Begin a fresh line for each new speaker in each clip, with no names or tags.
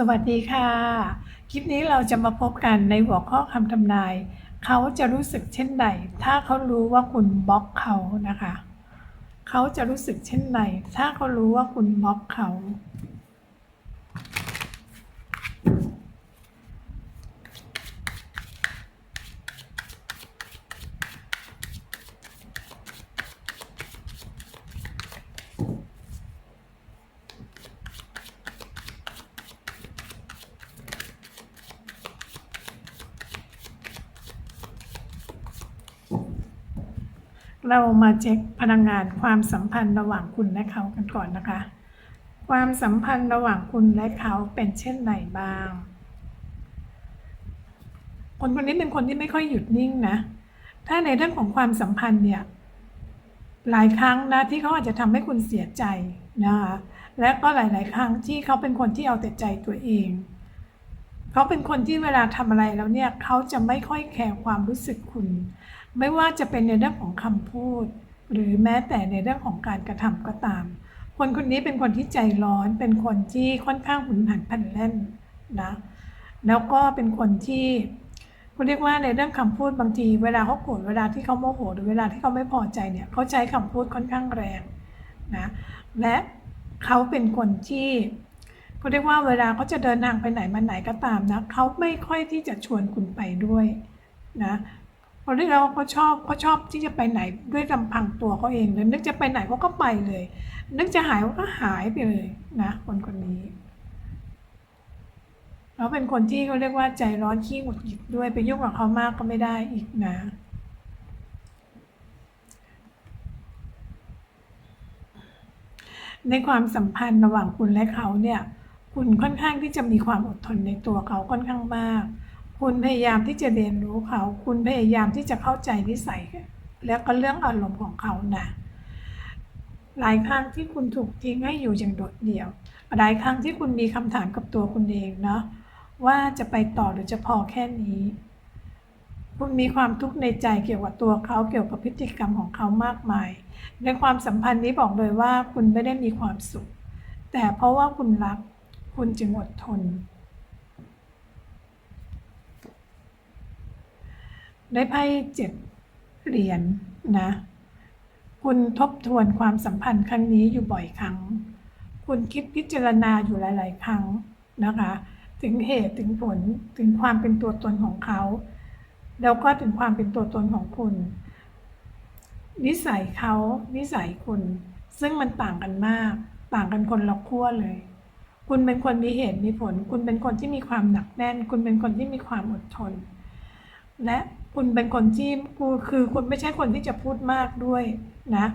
สวัสดีค่ะ คลิปนี้เราจะมาพบกันในหัวข้อคำทำนาย เขาจะรู้สึกเช่นใด ถ้าเขารู้ว่าคุณบล็อกเขานะคะ เขาจะรู้สึกเช่นใดถ้าเขารู้ว่าคุณบล็อกเขา เรามาเช็คพลังงานความสัมพันธ์ระหว่างคุณและเขากันก่อนนะคะ ความสัมพันธ์ระหว่างคุณและเขาเป็นเช่นไรบ้าง คนคนนี้เป็นคนที่ไม่ค่อยหยุดนิ่งนะ ถ้าในเรื่องของความสัมพันธ์เนี่ย หลายครั้งนะที่เขาอาจจะทำให้คุณเสียใจนะคะและก็หลาย ๆ ครั้งที่เขาเป็นคนที่เอาแต่ใจตัวเอง เขาเป็นคนที่เวลาทำอะไรแล้วเนี่ยเขาจะไม่ค่อยแคร์ความรู้สึกคุณ ไม่ว่าจะเป็นในเรื่องของคำพูด หรือแม้แต่ในเรื่องของการกระทำก็ตาม คนคนนี้เป็นคนที่ใจร้อน เป็นคนที่ค่อนข้างหุนหันพลันแล่นนะ แล้วก็เป็นคนที่เขาเรียกว่าในเรื่องคำพูดบางที เวลาเขาโกรธเวลาที่เขาโมโหหรือเวลาที่เขาไม่พอใจเนี่ยเขาใช้คำพูดค่อนข้างแรงนะและเขาเป็นคนที่เขาเรียกว่าเวลาเขาจะเดินทางไปไหนมาไหนก็ตามนะเขาไม่ค่อยที่จะชวนคุณไปด้วยนะ พราะที่เราเขาชอบเขาชอบที่จะไปไหนด้วยลำพังตัวเขาเองเลยนึกจะไปไหนเขาก็ไปเลย นึกจะหายเขาก็หายไปเลยนะคนคนนี้เขาเป็นคนที่เขาเรียกว่าใจร้อนขี้หงุดหงิดด้วยไปยุ่งกับเขามากก็ไม่ได้อีกนะในความสัมพันธ์ระหว่างคุณและเขาเนี่ย คุณค่อนข้างที่จะมีความอดทนในตัวเขาค่อนข้างมาก คุณพยายามที่จะเรียนรู้เขา คุณพยายามที่จะเข้าใจนิสัย แล้วก็เรื่องอารมณ์ของเขานะ หลายครั้งที่คุณถูกทิ้งให้อยู่อย่างโดดเดี่ยว หลายครั้งที่คุณมีคำถามกับตัวคุณเองเนาะว่าจะไปต่อหรือจะพอแค่นี้ คุณมีความทุกข์ในใจเกี่ยวกับตัวเขาเกี่ยวกับพฤติกรรมของเขามากมาย ในความสัมพันธ์นี้บอกเลยว่าคุณไม่ได้มีความสุข แต่เพราะว่าคุณรัก คุณจึงอดทน ได้ไพ่เจ็ดเหรียญนนะ คุณทบทวนความสัมพันธ์ครั้งนี้อยู่บ่อยครั้ง คุณคิดพิจารณาอยู่หลาย ๆ ครั้งนะคะ ถึงเหตุถึงผลถึงความเป็นตัวตนของเขา แล้วก็ถึงความเป็นตัวตนของคุณ นิสัยเขานิสัยคุณ ซึ่งมันต่างกันมาก ต่างกันคนละขั้วเลย คุณเป็นคนมีเหตุมีผล คุณเป็นคนที่มีความหนักแน่น คุณเป็นคนที่มีความอดทน และ คุณเป็นคนที่กูคือคุณไม่ใช่คนที่จะพูดมากด้วยนะ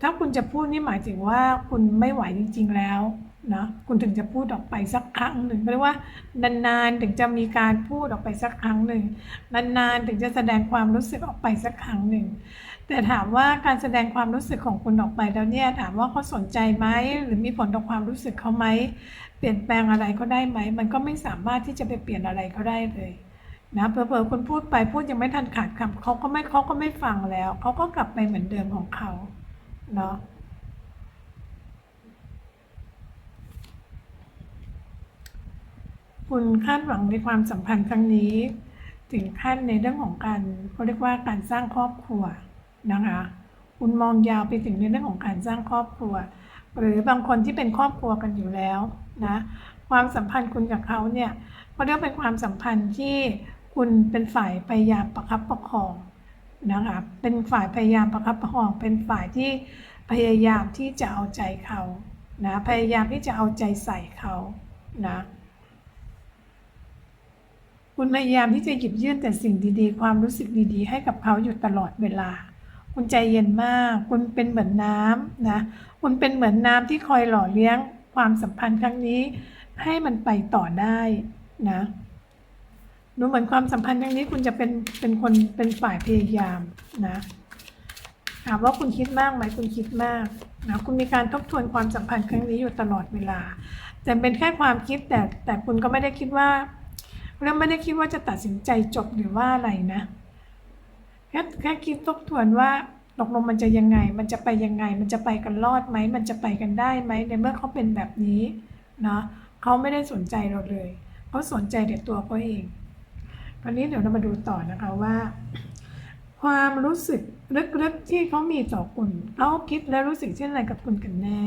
ถ้าคุณจะพูดนี่หมายถึงว่าคุณไม่ไหวจริง ๆ แล้วนะคุณถึงจะพูดออกไปสักครั้งหนึ่งเรียกว่านานๆถึงจะมีการพูดออกไปสักครั้งหนึ่งนานๆถึงจะแสดงความรู้สึกออกไปสักครั้งหนึ่งแต่ถามว่าการแสดงความรู้สึกของคุณออกไปแล้วเนี่ยถามว่าเขาสนใจไหมหรือมีผลต่อความรู้สึกเขาไหมเปลี่ยนแปลงอะไรเขาได้ไหม มันก็ไม่สามารถที่จะไปเปลี่ยนอะไรเขาได้เลย นะเผลอๆคุณพูดไปพูดยังไม่ทันขาดคำเขาก็ไม่เขาก็ไม่ฟังแล้วเขาก็กลับไปเหมือนเดิมของเขาเนาะคุณคาดหวังในความสัมพันธ์ครั้งนี้ ถึงขั้นในเรื่องของการเขาเรียกว่าการสร้างครอบครัวนะคะ คุณมองยาวไปถึงในเรื่องของการสร้างครอบครัว หรือบางคนที่เป็นครอบครัวกันอยู่แล้วนะความสัมพันธ์คุณกับเขาเนี่ยก็เรียกเป็นความสัมพันธ์ที่ คุณเป็นฝ่ายพยายามประคับประคองนะคะเป็นฝ่ายพยายามประคับประคอง เป็นฝ่ายที่พยายามที่จะเอาใจเขานะพยายามที่จะเอาใจใส่เขานะคุณพยายามที่จะหยิบยื่นแต่สิ่งดีๆ ความรู้สึกดีๆ ให้กับเขาอยู่ตลอดเวลา คุณใจเย็นมาก คุณเป็นเหมือนน้ำนะ คุณเป็นเหมือนน้ำที่คอยหล่อเลี้ยงความสัมพันธ์ครั้งนี้ ให้มันไปต่อได้นะ ดูเหมือนความสัมพันธ์ครั้งนี้คุณจะเป็นเป็นคนเป็นฝ่ายพยายามนะถามว่าคุณคิดมากไหมคุณคิดมากนะคุณมีการทบทวนความสัมพันธ์ครั้งนี้อยู่ตลอดเวลา แต่เป็นแค่ความคิดแต่แต่คุณก็ไม่ได้คิดว่าแล้วไม่ได้คิดว่าจะตัดสินใจจบหรือว่าอะไรนะแค่แค่คิดทบทวนว่าตกลงมันจะยังไง มันจะไปยังไง มันจะไปกันรอดไหมมันจะไปกันได้ไหมในเมื่อเขาเป็นแบบนี้เนาะเขาไม่ได้สนใจเราเลยเขาสนใจแต่ตัวเขาเอง ตอนนี้เดี๋ยวเรามาดูต่อนะคะว่า ความรู้สึกลึกๆที่เขามีต่อคุณเขาคิดและรู้สึกเช่นไรกับคุณกันแน่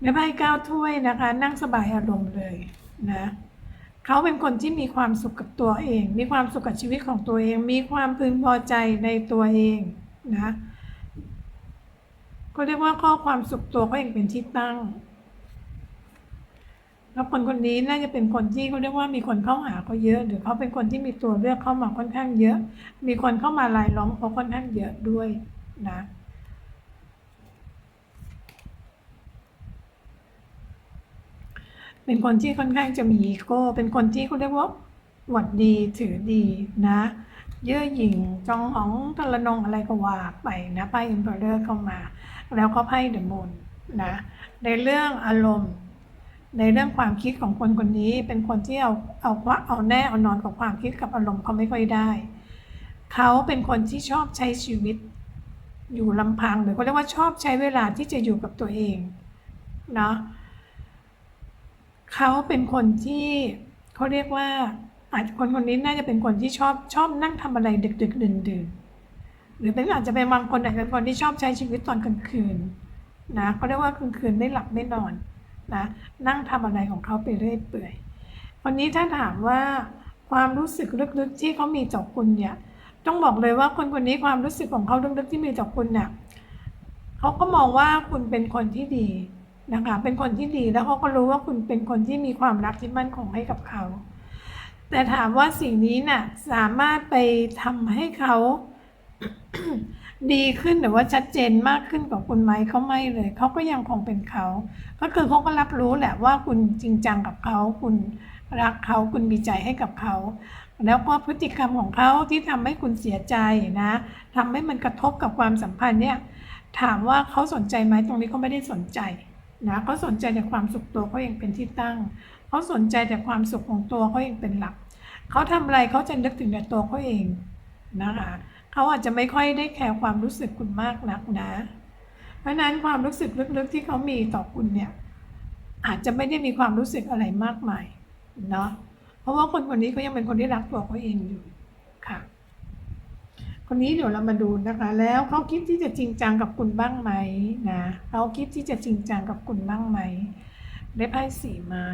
ในไพ่เก้าถ้วยนะคะ นั่งสบายอารมณ์เลยนะเขาเป็นคนที่มีความสุขกับตัวเอง มีความสุขกับชีวิตของตัวเอง มีความพึงพอใจในตัวเองนะก็เรียกว่าข้อความสุขตัวเขาเองเป็นที่ตั้ง แล้วคนคนนี้น่าจะเป็นคนที่เขาเรียกว่ามีคนเข้าหาเขาเยอะ หรือเขาเป็นคนที่มีตัวเลือกเข้ามาค่อนข้างเยอะ มีคนเข้ามารายล้อมเขาค่อนข้างเยอะด้วยนะเป็นคนที่ค่อนข้างจะมีอีโก้ เป็นคนที่เขาเรียกว่าหวัดดีถือดีนะ เย่อหยิ่งจองหองตะละนงอะไรก็ว่าไปนะไพ่อิมเพอเรอร์เข้ามา แล้วก็ไพ่เดอะมูนนะ ในเรื่องอารมณ์ ในเรื่องความคิดของคนคนนี้เป็นคนที่เอาเอาว่าเอาแน่เอานอนกับความคิดกับอารมณ์เขาไม่ค่อยได้ เขาเป็นคนที่ชอบใช้ชีวิต อยู่ลำพังหรือเขาเรียกว่าชอบใช้เวลาที่จะอยู่กับตัวเองเนาะเขาเป็นคนที่เขาเรียกว่าอาจคนคนนี้น่าจะเป็นคนที่ชอบชอบนั่งทำอะไรดึกดึกดื่นดื่นๆหรือเป็นอาจจะเป็นบางคนอาจจะเป็นคนที่ชอบใช้ชีวิตตอนกลางคืนนะเขาเรียกว่ากลางคืนไม่หลับไม่นอน นะนั่งทำอะไรของเขาไปเรื่อยเปื่อยวันนี้ถ้าถามว่าความรู้สึกลึกๆที่เขามีต่อคุณเนี่ยต้องบอกเลยว่าคนคนนี้ความรู้สึกของเขาลึกๆที่มีต่อคุณเนี่ยเขาก็มองว่าคุณเป็นคนที่ดีนะคะเป็นคนที่ดีแล้วเขาก็รู้ว่าคุณเป็นคนที่มีความรักที่มั่นคงให้กับเขา แต่ถามว่าสิ่งนี้น่ะสามารถไปทำให้เขา ดีขึ้นหรือว่าชัดเจนมากขึ้นกว่าคุณไหมเขาไม่เลยเขาก็ยังคงเป็นเขาก็คือเขาก็รับรู้แหละว่าคุณจริงจังกับเขาคุณรักเขาคุณมีใจให้กับเขา แล้วก็พฤติกรรมของเขาที่ทำให้คุณเสียใจนะทำให้มันกระทบกับความสัมพันธ์เนี่ยถามว่าเขาสนใจไหมตรงนี้เขาไม่ได้สนใจนะเขาสนใจแต่ความสุขตัวเขาเองเป็นที่ตั้งเขาสนใจแต่ความสุขของตัวเขาเองเป็นหลักเขาทำอะไรเขาจะนึกถึงแต่ตัวเขาเองนะคะ เขาอาจจะไม่ค่อยได้แคร์ความรู้สึกคุณมากนักนะ เพราะฉะนั้นความรู้สึกลึกๆที่เขามีต่อคุณเนี่ยอาจจะไม่ได้มีความรู้สึกอะไรมากมายเนาะเพราะว่าคนคนนี้เขายังเป็นคนที่รักตัวเขาเองอยู่ค่ะ คนนี้เดี๋ยวเรามาดูนะคะ แล้วเขาคิดที่จะจริงจังกับคุณบ้างไหมนะเขาคิดที่จะจริงจังกับคุณบ้างไหมได้ไพ่สี่ไม้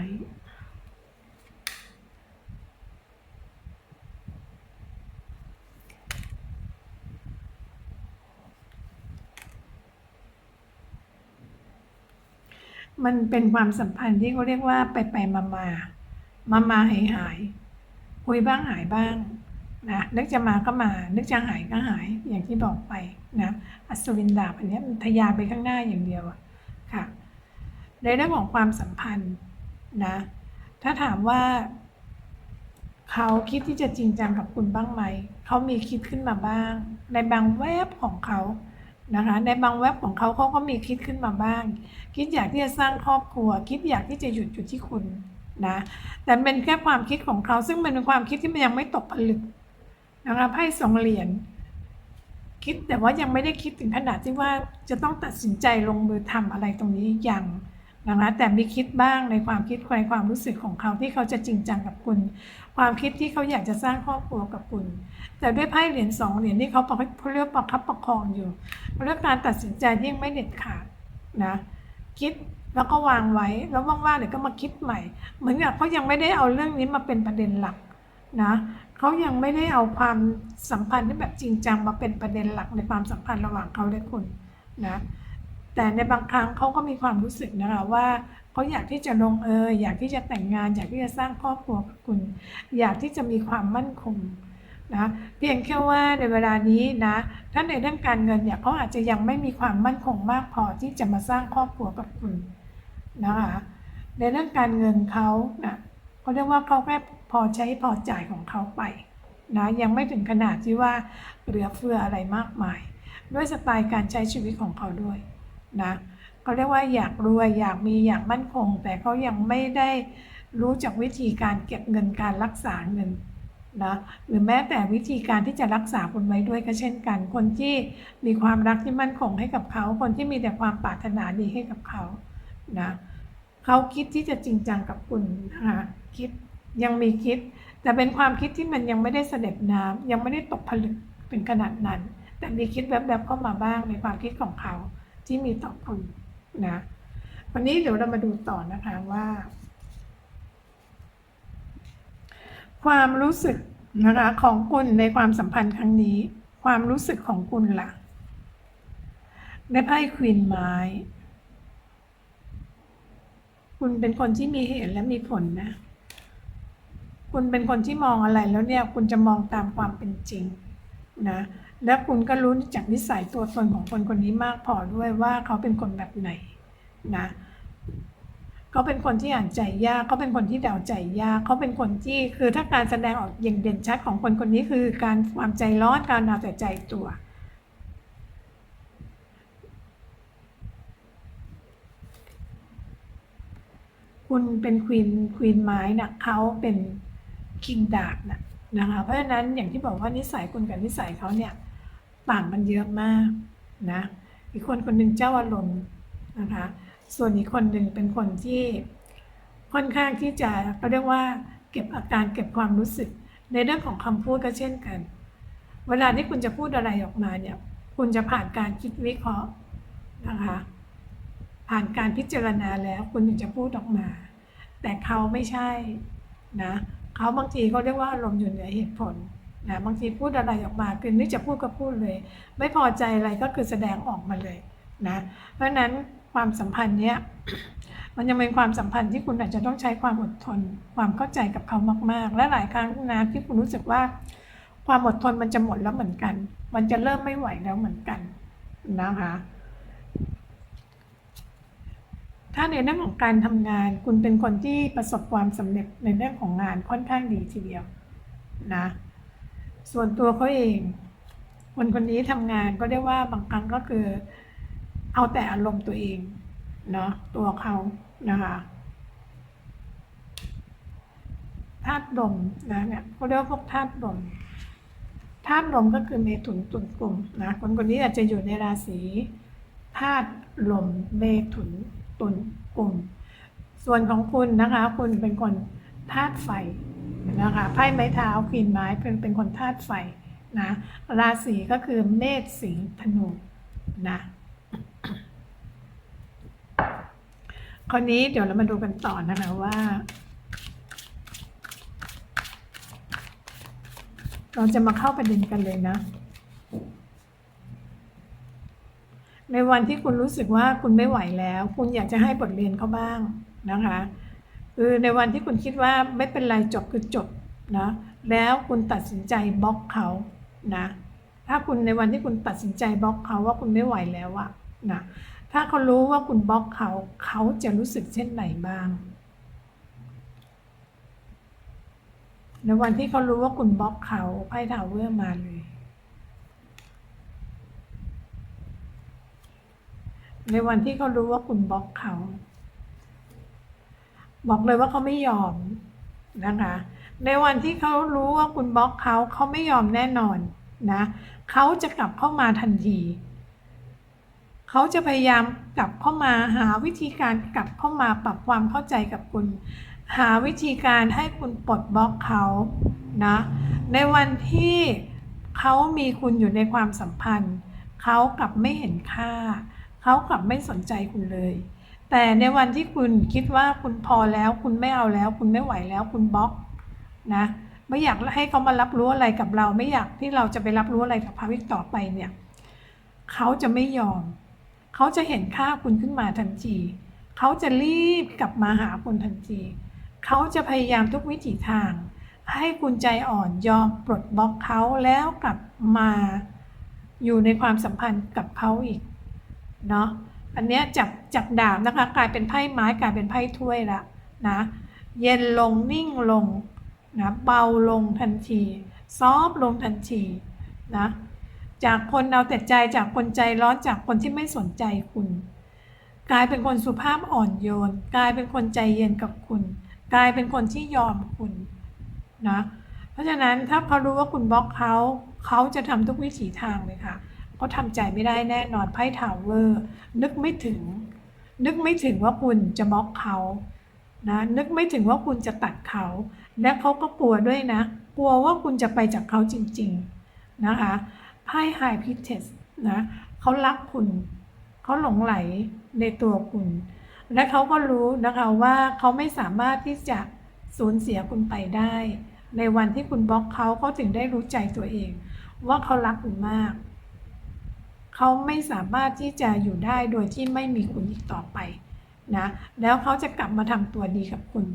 มันเป็นความสัมพันธ์ที่เขาเรียกว่าไปไปมามามามาหายหายคุยบ้างหายบ้างนะนึกจะมาก็มา นึกจะหายก็หายอย่างที่บอกไปนะอัศวินดาบอันนี้มันทะยานไปข้างหน้าอย่างเดียวอะค่ะในเรื่องของความสัมพันธ์นะถ้าถามว่าเขาคิดที่จะจริงจังกับคุณบ้างไหม เขามีคิดขึ้นมาบ้าง ในบางแวบของเขา นะคะ ในบางเว็บของเขาเขาก็มีคิดขึ้นมาบ้าง คิดอยากที่จะสร้างครอบครัว คิดอยากที่จะหยุดอยู่ที่คุณนะ แต่เป็นแค่ความคิดของเขา ซึ่งมันเป็นความคิดที่มันยังไม่ตกผลึกนะคะไพ่สองเหรียญคิดแต่ว่ายังไม่ได้คิดถึงขนาดที่ว่าจะต้องตัดสินใจลงมือทำอะไรตรงนี้อย่าง นะคะแต่มีคิดบ้างในความคิดในความรู้สึกของเขาที่เขาจะจริงจังกับคุณ ความคิดที่เขาอยากจะสร้างครอบครัวกับคุณ แต่ด้วยไพ่เหรียญสองเหรียญที่เขาปเขาเรียกประคับประคองอยู่เรื่องการตัดสินใจที่ยังไม่เด็ดขาดนะคิดแล้วก็วางไว้แล้วว่างๆเดี๋ยวก็มาคิดใหม่ เหมือนกับเขายังไม่ได้เอาเรื่องนี้มาเป็นประเด็นหลักนะเขายังไม่ได้เอาความสัมพันธ์ที่แบบจริงจังมาเป็นประเด็นหลักในความสัมพันธ์ระหว่างเขาและคุณนะ แต่ในบางครั้งเขาก็มีความรู้สึกนะคะว่าเขาอยากที่จะลงเอยอยากที่จะแต่งงาน อยากที่จะสร้างครอบครัวกับคุณ อยากที่จะมีความมั่นคงนะเพียงแค่ว่าในเวลานี้นะถ้าในเรื่องการเงินเนี่ยเขาอาจจะยังไม่มีความมั่นคงมากพอที่จะมาสร้างครอบครัวกับคุณนะคะในเรื่องการเงินเขานะเขาเรียกว่าเขาแค่พอใช้พอจ่ายของเขาไปนะยังไม่ถึงขนาดที่ว่าเหลือเฟืออะไรมากมาย ด้วยสไตล์การใช้ชีวิตของเขาด้วย นะเขาเรียกว่าอยากรวยอยากมีอยากมั่นคง แต่เขายังไม่ได้รู้จักวิธีการเก็บเงินการรักษาเงินนะหรือแม้แต่วิธีการที่จะรักษาคุณไว้ด้วยก็เช่นกัน คนที่มีความรักที่มั่นคงให้กับเขา คนที่มีแต่ความปรารถนาดีให้กับเขานะเขาคิดที่จะจริงจังกับคุณนะคะคิดยังมีคิด แต่เป็นความคิดที่มันยังไม่ได้เสด็จน้ำยังไม่ได้ตกผลึกเป็นขนาดนั้น แต่มีคิดแวบๆเข้ามาบ้างในความคิดของเขา ที่มีต่อคุณนะ วันนี้เดี๋ยวเรามาดูต่อนะคะว่า ความรู้สึกนะคะของคุณในความสัมพันธ์ครั้งนี้ ความรู้สึกของคุณล่ะในไพ่ควีนไม้ คุณเป็นคนที่มีเหตุและมีผลนะ คุณเป็นคนที่มองอะไรแล้วเนี่ย คุณจะมองตามความเป็นจริงนะ และคุณก็รู้จากนิสัยตัวตนของคนคนนี้มากพอด้วยว่าเขาเป็นคนแบบไหนนะเขาเป็นคนที่อ่านใจยากเขาเป็นคนที่เดาใจยากเขาเป็นคนที่คือถ้าการแสดงออกอย่างเด่นชัดของคนคนนี้คือการความใจร้อนการเอาแต่ใจตัว คุณเป็นควีนควีนไม้นะเขาเป็นคิงดาบนะนะคะเพราะฉะนั้นอย่างที่บอกว่านิสัยคุณกับนิสัยเขาเนี่ย ต่างกันเยอะมากนะ อีกคนคนหนึ่งเจ้าอารมณ์นะคะ ส่วนอีกคนหนึ่งเป็นคนที่ค่อนข้างที่จะเขาเรียกว่า เก็บอาการเก็บความรู้สึก ในเรื่องของคำพูดก็เช่นกัน เวลาที่คุณจะพูดอะไรออกมาเนี่ย คุณจะผ่านการคิดวิเคราะห์นะคะ ผ่านการพิจารณาแล้วคุณถึงจะพูดออกมา แต่เขาไม่ใช่นะ เขาบางทีเขาเรียกว่าอารมณ์อยู่เหนือเหตุผล นะบางทีพูดอะไรออกมาคือนึกจะพูดก็พูดเลย ไม่พอใจอะไรก็คือแสดงออกมาเลยนะเพราะนั้นความสัมพันธ์เนี้ยมันยังเป็นความสัมพันธ์ที่คุณอาจจะต้องใช้ความอดทน ความเข้าใจกับเขามาก ๆ และหลายครั้งนะที่คุณรู้สึกว่า ความอดทนมันจะหมดแล้วเหมือนกัน มันจะเริ่มไม่ไหวแล้วเหมือนกันนะคะถ้าในเรื่องของการทำงาน คุณเป็นคนที่ประสบความสำเร็จในเรื่องของงานค่อนข้างดีทีเดียวนะ ส่วนตัวเขาเอง คนคนนี้ทำงานก็เรียกว่าบางครั้งก็คือ เอาแต่อารมณ์ตัวเองเนาะตัวเขานะคะธาตุลมนะเนี่ยเขาเรียกว่าพวกธาตุลมธาตุลมก็คือเมถุนตุลกลุ่มนะคนคนนี้อาจจะอยู่ในราศีธาตุลมเมถุนตุลกลุ่ม ส่วนของคุณนะคะ คุณเป็นคนธาตุไฟ นะคะไพ่ไม้เท้าควีนไม้เป็นเป็นคนธาตุไฟนะราศีก็คือเมษสิงห์ธนูนะคราวนี้เดี๋ยวเรามาดูกันต่อนะคะว่า เราจะมาเข้าประเด็นกันเลยนะ ในวันที่คุณรู้สึกว่าคุณไม่ไหวแล้ว คุณอยากจะให้บทเรียนเขาบ้างนะคะ คือในวันที่คุณคิดว่าไม่เป็นไรจบคือจบนะแล้วคุณตัดสินใจบล็อกเขานะถ้าคุณในวันที่คุณตัดสินใจบล็อกเขาว่าคุณไม่ไหวแล้วอะนะถ้าเขารู้ว่าคุณบล็อกเขาเขาจะรู้สึกเช่นไหนบ้างในวันที่เขารู้ว่าคุณบล็อกเขาไพ่ทาวเวอร์มาเลย ในวันที่เขารู้ว่าคุณบล็อกเขา บอกเลยว่าเขาไม่ยอมนะคะ ในวันที่เขารู้ว่าคุณบล็อกเขาเขาไม่ยอมแน่นอนนะเขาจะกลับเข้ามาทันทีเขาจะพยายามกลับเข้ามาหาวิธีการกลับเข้ามาปรับความเข้าใจกับคุณ หาวิธีการให้คุณปลดบล็อกเขานะในวันที่เขามีคุณอยู่ในความสัมพันธ์ เขากลับไม่เห็นค่า เขากลับไม่สนใจคุณเลย แต่ในวันที่คุณคิดว่าคุณพอแล้ว คุณไม่เอาแล้ว คุณไม่ไหวแล้ว คุณบล็อกนะไม่อยากให้เขามารับรู้อะไรกับเรา ไม่อยากที่เราจะไปรับรู้อะไรกับพาวิกต่อไปเนี่ยเขาจะไม่ยอม เขาจะเห็นค่าคุณขึ้นมาทันทีเขาจะรีบกลับมาหาคุณทันทีเขาจะพยายามทุกวิถีทาง ให้คุณใจอ่อนยอมปลดบล็อกเขาแล้วกลับมาอยู่ในความสัมพันธ์กับเขาอีกเนาะ อันเนี้ยจากจากดาบนะคะ กลายเป็นไพ่ไม้กลายเป็นไพ่ถ้วยละนะเย็นลงนิ่งลงนะเบาลงทันทีซอฟลงทันทีนะจากคนเอาแต่ใจจากคนใจร้อนจากคนที่ไม่สนใจคุณ กลายเป็นคนสุภาพอ่อนโยน กลายเป็นคนใจเย็นกับคุณ กลายเป็นคนที่ยอมคุณนะเพราะฉะนั้นถ้าเขารู้ว่าคุณบล็อกเขาเขาจะทำทุกวิถีทางเลยค่ะ เขาทำใจไม่ได้แน่นอนไพ่ทาวเวอร์ นึกไม่ถึง นึกไม่ถึงว่าคุณจะบล็อกเขานะนึกไม่ถึงว่าคุณจะตัดเขา และเขาก็กลัวด้วยนะ กลัวว่าคุณจะไปจากเขาจริง ๆ นะคะไพ่ไฮพิเทสนะเขารักคุณ เขาหลงไหลในตัวคุณ และเขาก็รู้นะคะว่าเขาไม่สามารถที่จะสูญเสียคุณไปได้ ในวันที่คุณบล็อกเขาเขาถึงได้รู้ใจตัวเอง ว่าเขารักคุณมาก เขาไม่สามารถที่จะอยู่ได้โดยที่ไม่มีคุณอีกต่อไปนะแล้วเขาจะกลับมาทำตัวดีกับคุณ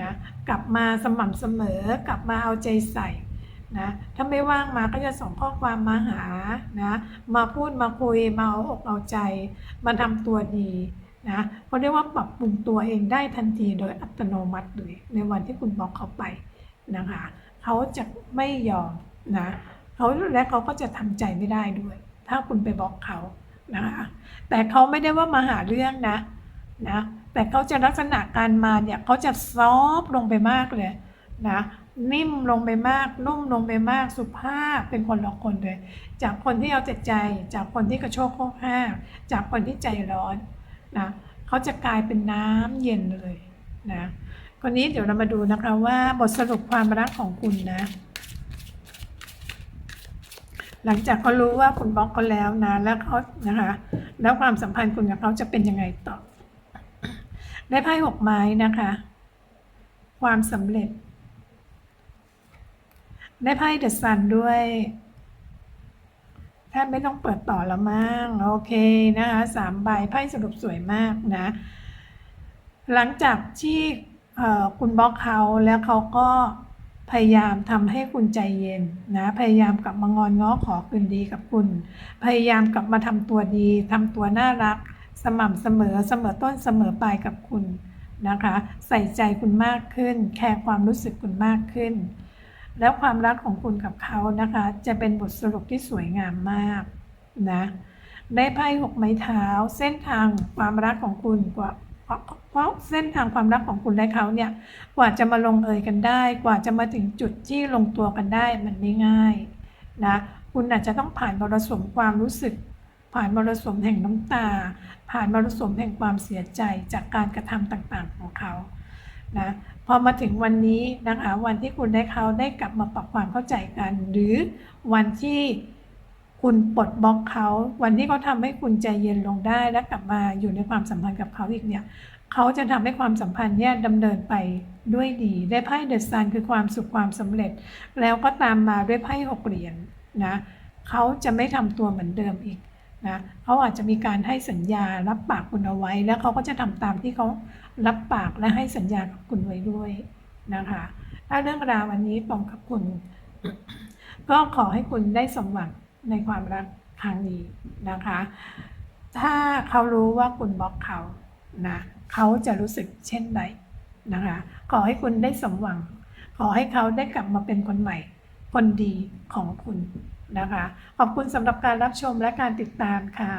นะกลับมาสม่ำเสมอกลับมาเอาใจใส่นะถ้าไม่ว่างมาก็จะส่งข้อความมาหานะมาพูดมาคุยมาเอาอกเอาใจ มาทำตัวดีนะเขาเรียกว่าปรับปรุงตัวเองได้ทันทีโดยอัตโนมัติเลยในวันที่คุณบอกเขาไปนะคะเขาจะไม่ยอมนะเขาและเขาก็จะทำใจไม่ได้ด้วย ถ้าคุณไปบล็อกเขานะคะแต่เขาไม่ได้ว่ามาหาเรื่องนะนะแต่เขาจะลักษณะการมาเนี่ยเขาจะซอฟลงไปมากเลยนะนิ่มลงไปมากนุ่มลงไปมากสุภาพเป็นคนละคนเลย จากคนที่เอาแต่ใจ จากคนที่กระโชกโคกห้าจากคนที่ใจร้อนนะเขาจะกลายเป็นน้ำเย็นเลยนะคนนี้เดี๋ยวเรามาดูนะคะว่าบทสรุปความรักของคุณนะ หลังจากเขารู้ว่าคุณบล็อกเขาแล้วนะแล้วเขานะคะแล้วความสัมพันธ์คุณกับเขาจะเป็นยังไงต่อ ได้ไพ่หกไม้นะคะ ความสำเร็จ ได้ไพ่เดอะซันด้วยแทบไม่ต้องเปิดต่อแล้วมั้งโอเคนะคะสามใบไพ่สรุปสวยมากนะ หลังจากที่คุณบล็อกเขาแล้วเขาก็ พยายามทำให้คุณใจเย็นนะพยายามกลับมางอนง้อขอคืนดีกับคุณ พยายามกลับมาทำตัวดีทำตัวน่ารัก สม่ำเสมอเสมอต้นเสมอปลายกับคุณนะคะ ใส่ใจคุณมากขึ้น แคร์ความรู้สึกคุณมากขึ้น แล้วความรักของคุณกับเขานะคะ จะเป็นบทสรุปที่สวยงามมากนะได้ไพ่หกไม้เท้า เส้นทางความรักของคุณกว่า เพราะเส้นทางความรักของคุณและเขาเนี่ยกว่าจะมาลงเอยกันได้ กว่าจะมาถึงจุดที่ลงตัวกันได้มันไม่ง่ายนะคุณอาจจะต้องผ่านมรสุมความรู้สึก ผ่านมรสุมแห่งน้ำตา ผ่านมรสุมแห่งความเสียใจจากการกระทำต่างๆของเขานะพอมาถึงวันนี้นะคะวันที่คุณได้เขาได้กลับมาปรับความเข้าใจกัน หรือวันที่ คุณปลดบล็อกเขาวันที่เขาทำให้คุณใจเย็นลงได้และกลับมาอยู่ในความสัมพันธ์กับเขาอีกเนี่ยเขาจะทำให้ความสัมพันธ์เนี่ยดำเนินไปด้วยดีได้ไพ่เดอะซันคือความสุขความสำเร็จ แล้วก็ตามมาด้วยไพ่หกเหรียญนะเขาจะไม่ทำตัวเหมือนเดิมอีกนะเขาอาจจะมีการให้สัญญารับปากคุณเอาไว้ แล้วเขาก็จะทำตามที่เขารับปากและให้สัญญากับคุณไว้ด้วยนะคะถ้าเรื่องราววันนี้ตรงกับคุณ ก็ขอให้คุณได้สมหวัง ในความรักครั้งนี้นะคะ ถ้าเขารู้ว่าคุณบล็อกเขานะเขาจะรู้สึกเช่นใดนะคะ ขอให้คุณได้สมหวัง ขอให้เขาได้กลับมาเป็นคนใหม่ คนดีของคุณนะคะ ขอบคุณสำหรับการรับชมและการติดตามค่ะ